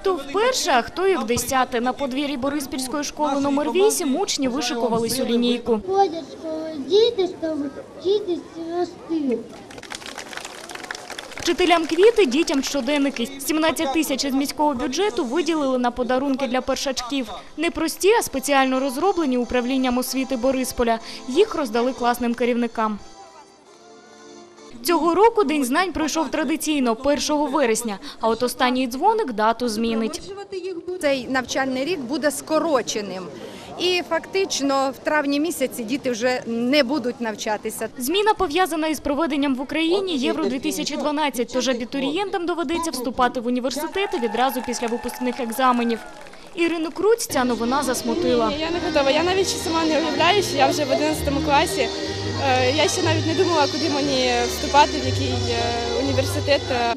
Хто вперше, а хто і в десяте. На подвір'ї Бориспільської школи номер 8 учні вишикувались у лінійку. Ходять діти, щоб вчитись рости. Вчителям квіти, дітям щоденники. 17 тисяч із міського бюджету виділили на подарунки для першачків. Не прості, а спеціально розроблені управлінням освіти Борисполя. Їх роздали класним керівникам. Цього року День знань пройшов традиційно 1 вересня, а от останній дзвоник дату змінить. Цей навчальний рік буде скороченим. І фактично в травні місяці діти вже не будуть навчатися. Зміна пов'язана із проведенням в Україні Євро-2012, тож абітурієнтам доведеться вступати в університети відразу після випускних екзаменів. Ірину Круць ця новина засмутила. Ні, я не готова. Я навіть сама не уявляю, що я вже в 11 класі. Е, Я ще навіть не думала, куди мені вступати, в який е, університет. Е,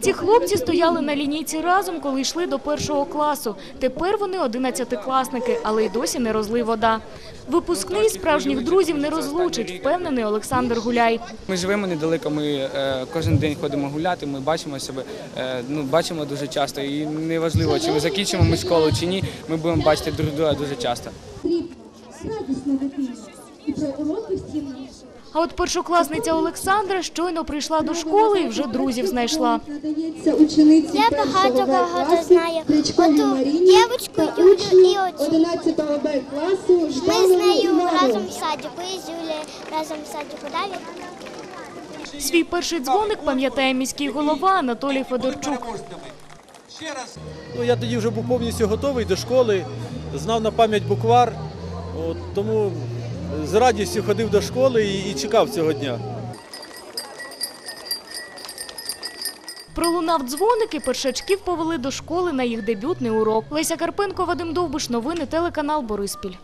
Ці хлопці стояли на лінійці разом, коли йшли до першого класу. Тепер вони одинадцятикласники, але й досі не розлий вода. Випускний справжніх друзів не розлучить, впевнений Олександр Гуляй. Ми живемо недалеко, ми кожен день ходимо гуляти, ми бачимо себе, ну, бачимо дуже часто. І неважливо, чи ми закінчимо ми школу чи ні, ми будемо бачити друг друга дуже часто. Уроки всім А от першокласниця Олександра щойно прийшла до школи і вже друзів знайшла. надається учениці Я багато першого Б багато класу знаю. Оту та Юлю і оцю. 11 Б класу Ми з Жданову нею разом в садіку, і з Юлею разом в садіку далі. Свій перший дзвоник пам'ятає міський голова Анатолій Федорчук. Ну, я тоді вже був повністю готовий до школи, знав на пам'ять буквар, от, тому з радістю ходив до школи і, і чекав цього дня. Пролунав дзвоник і першачків повели до школи на їх дебютний урок. Леся Карпенко, Вадим Довбиш, новини, телеканал Бориспіль.